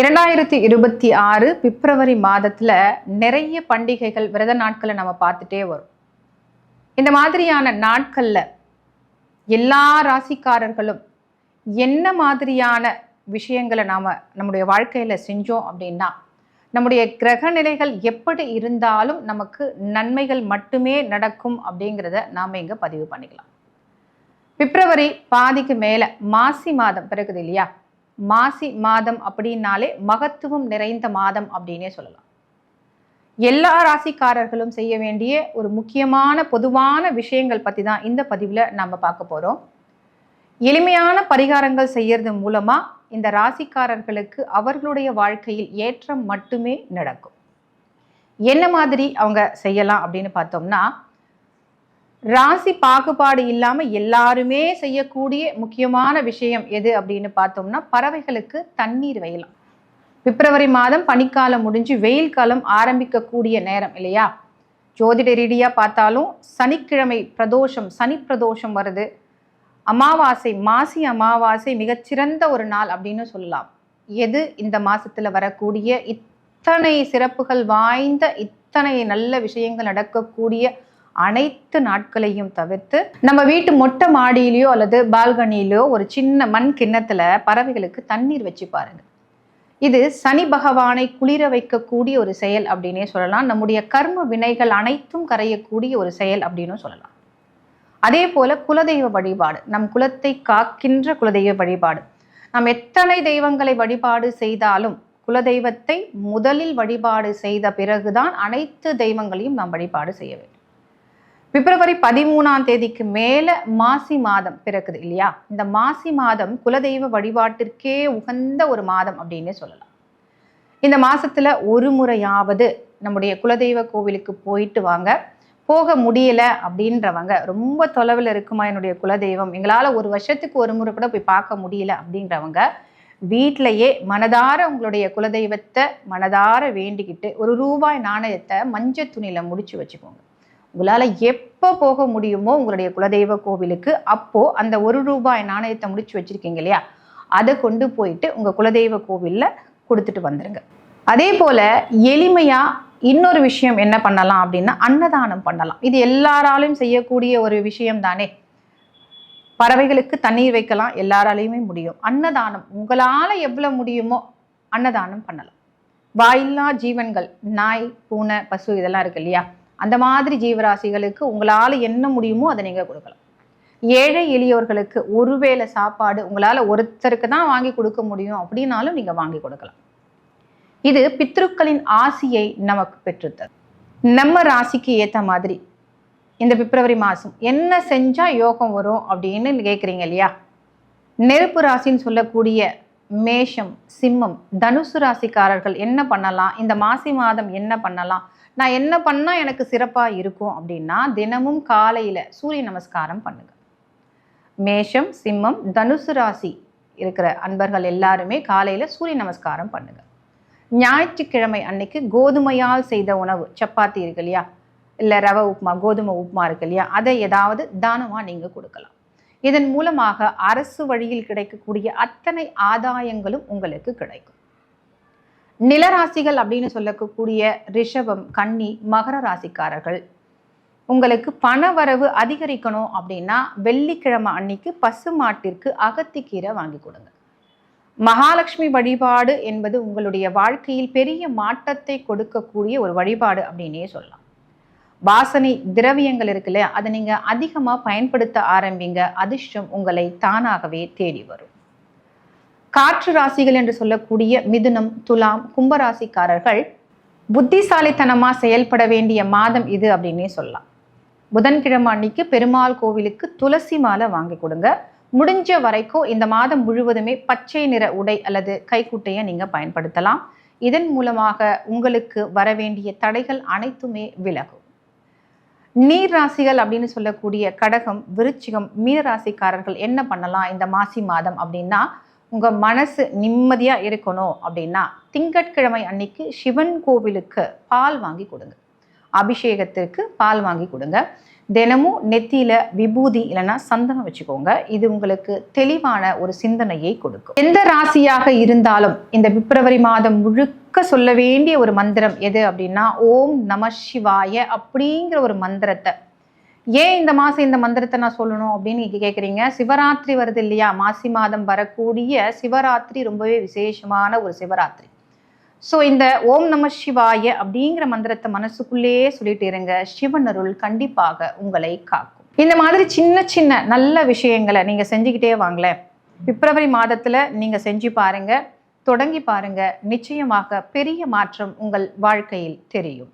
இரண்டாயிரத்தி இருபத்தி ஆறு பிப்ரவரி மாதத்தில் நிறைய பண்டிகைகள் விரத நாட்களை நம்ம பார்த்துட்டே வரும். இந்த மாதிரியான நாட்களில் எல்லா ராசிக்காரர்களும் என்ன மாதிரியான விஷயங்களை நாம் நம்முடைய வாழ்க்கையில் செஞ்சோம் அப்படின்னா நம்முடைய கிரக நிலைகள் எப்படி இருந்தாலும் நமக்கு நன்மைகள் மட்டுமே நடக்கும் அப்படிங்கிறத நாம் இங்கே பதிவு பண்ணிக்கலாம். பிப்ரவரி பாதிக்கு மேலே மாசி மாதம் பிறகுது இல்லையா? மாசி மாதம் அப்படின்னாலே மகத்துவம் நிறைந்த மாதம் அப்படின்னே சொல்லலாம். எல்லா ராசிக்காரர்களும் செய்ய வேண்டிய ஒரு முக்கியமான பொதுவான விஷயங்கள் பற்றி தான் இந்த பதிவில் நம்ம பார்க்க போகிறோம் எளிமையான பரிகாரங்கள் செய்யறது மூலமாக இந்த ராசிக்காரர்களுக்கு அவர்களுடைய வாழ்க்கையில் ஏற்றம் மட்டுமே நடக்கும். என்ன மாதிரி அவங்க செய்யலாம் அப்படின்னு பார்த்தோம்னா ராசி பாகுபாடு இல்லாமல் எல்லாருமே செய்யக்கூடிய முக்கியமான விஷயம் எது அப்படின்னு பார்த்தோம்னா பறவைகளுக்கு தண்ணீர் வையலாம் பிப்ரவரி மாதம் பனிக்காலம் முடிஞ்சு வெயில் காலம் ஆரம்பிக்கக்கூடிய நேரம் இல்லையா? ஜோதிட ரீதியாக பார்த்தாலும் சனிக்கிழமை பிரதோஷம் சனி பிரதோஷம் வருது. அமாவாசை மாசி அமாவாசை மிகச்சிறந்த ஒரு நாள் அப்படின்னு சொல்லலாம். எது இந்த மாசத்துல வரக்கூடிய இத்தனை சிறப்புகள் வாய்ந்த இத்தனை நல்ல விஷயங்கள் நடக்கக்கூடிய அனைத்து நாட்களையும் தவிர்த்து நம்ம வீட்டு மொட்டை மாடியிலையோ அல்லது பால்கனியிலோ ஒரு சின்ன மண் கிண்ணத்துல பறவைகளுக்கு தண்ணீர் வச்சு பாருங்க. இது சனி பகவானை குளிர வைக்கக்கூடிய ஒரு செயல் அப்படின்னே சொல்லலாம். நம்முடைய கர்ம வினைகள் அனைத்தும் கரையக்கூடிய ஒரு செயல் அப்படின்னு சொல்லலாம். அதே போல குலதெய்வ வழிபாடு நம் குலத்தை காக்கின்ற குலதெய்வ வழிபாடு. நாம் எத்தனை தெய்வங்களை வழிபாடு செய்தாலும் குலதெய்வத்தை முதலில் வழிபாடு செய்த பிறகுதான் அனைத்து தெய்வங்களையும் நாம் வழிபாடு செய்ய வேண்டும். பிப்ரவரி பதிமூணாம் தேதிக்கு மேல மாசி மாதம் பிறக்குது இல்லையா? இந்த மாசி மாதம் குலதெய்வ வழிபாட்டிற்கே உகந்த ஒரு மாதம் அப்படின்னு சொல்லலாம். இந்த மாசத்துல ஒரு முறையாவது நம்முடைய குலதெய்வ கோவிலுக்கு போயிட்டு வாங்க. போக முடியல அப்படின்றவங்க ரொம்ப தொலைவில் இருக்குமா என்னுடைய குலதெய்வம்? எங்களால் ஒரு வருஷத்துக்கு ஒரு முறை கூட போய் பார்க்க முடியல அப்படின்றவங்க வீட்டிலையே மனதார உங்களுடைய குலதெய்வத்தை மனதார வேண்டிக்கிட்டு ஒரு ரூபாய் நாணயத்தை மஞ்சள் துணியில் முடிச்சு வச்சுக்கோங்க. உங்களால் எப்போ போக முடியுமோ உங்களுடைய குலதெய்வ கோவிலுக்கு அப்போ அந்த ஒரு ரூபாய் நாணயத்தை முடிச்சு வச்சிருக்கீங்க இல்லையா? அதை கொண்டு போயிட்டு உங்க குலதெய்வ கோவிலில் கொடுத்துட்டு வந்துருங்க. அதே போல எளிமையா இன்னொரு விஷயம் என்ன பண்ணலாம் அப்படின்னா அன்னதானம் பண்ணலாம். இது எல்லாராலையும் செய்யக்கூடிய ஒரு விஷயம் தானே. பறவைகளுக்கு தண்ணீர் வைக்கலாம் எல்லாராலையுமே முடியும். அன்னதானம் உங்களால் எவ்வளோ முடியுமோ அன்னதானம் பண்ணலாம். வாயில்லா ஜீவன்கள் நாய் பூனை பசு இதெல்லாம் இருக்கு இல்லையா? அந்த மாதிரி ஜீவராசிகளுக்கு உங்களால் என்ன முடியுமோ அதை நீங்கள் கொடுக்கலாம். ஏழை எளியவர்களுக்கு ஒருவேளை சாப்பாடு உங்களால் ஒருத்தருக்கு தான் வாங்கி கொடுக்க முடியும் அப்படின்னாலும் நீங்கள் வாங்கி கொடுக்கலாம். இது பித்ருக்களின் ஆசியை நமக்கு பெற்றுத்தரும். நம்ம ராசிக்கு ஏற்ற மாதிரி இந்த பிப்ரவரி மாதம் என்ன செஞ்சால் யோகம் வரும் அப்படின்னு கேட்குறீங்க இல்லையா? நெருப்பு ராசின்னு சொல்லக்கூடிய மேஷம் சிம்மம் தனுசு ராசிக்காரர்கள் என்ன பண்ணலாம்? இந்த மாசி மாதம் என்ன பண்ணலாம்? நான் என்ன பண்ணால் எனக்கு சிறப்பாக இருக்கும் அப்படின்னா தினமும் காலையில் சூரிய நமஸ்காரம் பண்ணுங்க. மேஷம் சிம்மம் தனுசு ராசி இருக்கிற அன்பர்கள் எல்லாருமே காலையில் சூரிய நமஸ்காரம் பண்ணுங்க. ஞாயிற்றுக்கிழமை அன்னைக்கு கோதுமையால் செய்த உணவு சப்பாத்தி இருக்கு இல்லையா? இல்லை ரவை உப்புமா கோதுமை உப்புமா இருக்கு இல்லையா? அதை ஏதாவது தானமாக நீங்கள் கொடுக்கலாம். இதன் மூலமாக அரசு வழியில் கிடைக்கக்கூடிய அத்தனை ஆதாயங்களும் உங்களுக்கு கிடைக்கும். நிலராசிகள் அப்படின்னு சொல்லக்கூடிய ரிஷபம் கன்னி மகர ராசிக்காரர்கள் உங்களுக்கு பண வரவு அதிகரிக்கணும் அப்படின்னா வெள்ளிக்கிழமை அன்னைக்கு பசு மாட்டிற்கு அகத்திக்கீரை வாங்கி கொடுங்க. மகாலட்சுமி வழிபாடு என்பது உங்களுடைய வாழ்க்கையில் பெரிய மாற்றத்தை கொடுக்கக்கூடிய ஒரு வழிபாடு அப்படின்னே சொல்லலாம். வாசனை திரவியங்கள் இருக்கு இல்லையா? அதை நீங்கள் அதிகமாக பயன்படுத்த ஆரம்பிங்க. அதிர்ஷ்டம் உங்களை தானாகவே தேடி வரும். காற்று ராசிகள் என்று சொல்லக்கூடிய மிதுனம் துலாம் கும்பராசிக்காரர்கள் புத்திசாலித்தனமாக செயல்பட வேண்டிய மாதம் இது அப்படின்னே சொல்லலாம். புதன்கிழமை அன்னைக்கு பெருமாள் கோவிலுக்கு துளசி மாலை வாங்கி கொடுங்க. முடிஞ்ச வரைக்கும் இந்த மாதம் முழுவதுமே பச்சை நிற உடை அல்லது கைக்குட்டையை நீங்கள் பயன்படுத்தலாம். இதன் மூலமாக உங்களுக்கு வர வேண்டிய தடைகள் அனைத்துமே விலகும். நீர் ராசிகள் அப்படின்னு சொல்லக்கூடிய கடகம் விருச்சிகம் மீன ராசிக்காரர்கள் என்ன பண்ணலாம் இந்த மாசி மாதம் அப்படின்னா உங்கள் மனசு நிம்மதியாக இருக்கணும் அப்படின்னா திங்கட்கிழமை அன்னைக்கு சிவன் கோவிலுக்கு பால் வாங்கி கொடுங்க. அபிஷேகத்திற்கு பால் வாங்கி கொடுங்க. தினமும் நெத்தியில விபூதி இல்லைன்னா சந்தனம் வச்சுக்கோங்க. இது உங்களுக்கு தெளிவான ஒரு சிந்தனையை கொடுக்கும். எந்த ராசியாக இருந்தாலும் இந்த பிப்ரவரி மாதம் முழுக்க சொல்ல வேண்டிய ஒரு மந்திரம் எது அப்படின்னா ஓம் நம சிவாய அப்படிங்கிற ஒரு மந்திரத்தை. ஏன் இந்த மாதம் இந்த மந்திரத்தை நான் சொல்லணும் அப்படின்னு நீங்கள் கேட்குறீங்க சிவராத்திரி வருது இல்லையா? மாசி மாதம் வரக்கூடிய சிவராத்திரி ரொம்பவே விசேஷமான ஒரு சிவராத்திரி. ஸோ இந்த ஓம் நம சிவாய அப்படிங்கிற மந்திரத்தை மனசுக்குள்ளேயே சொல்லிட்டு இருங்க. சிவன் அருள் கண்டிப்பாக உங்களை காக்கும். இந்த மாதிரி சின்ன சின்ன நல்ல விஷயங்களை நீங்கள் செஞ்சுக்கிட்டே வாங்களேன். பிப்ரவரி மாதத்தில் நீங்கள் செஞ்சு பாருங்க. தொடங்கி பாருங்க. நிச்சயமாக பெரிய மாற்றம் உங்கள் வாழ்க்கையில் தெரியும்.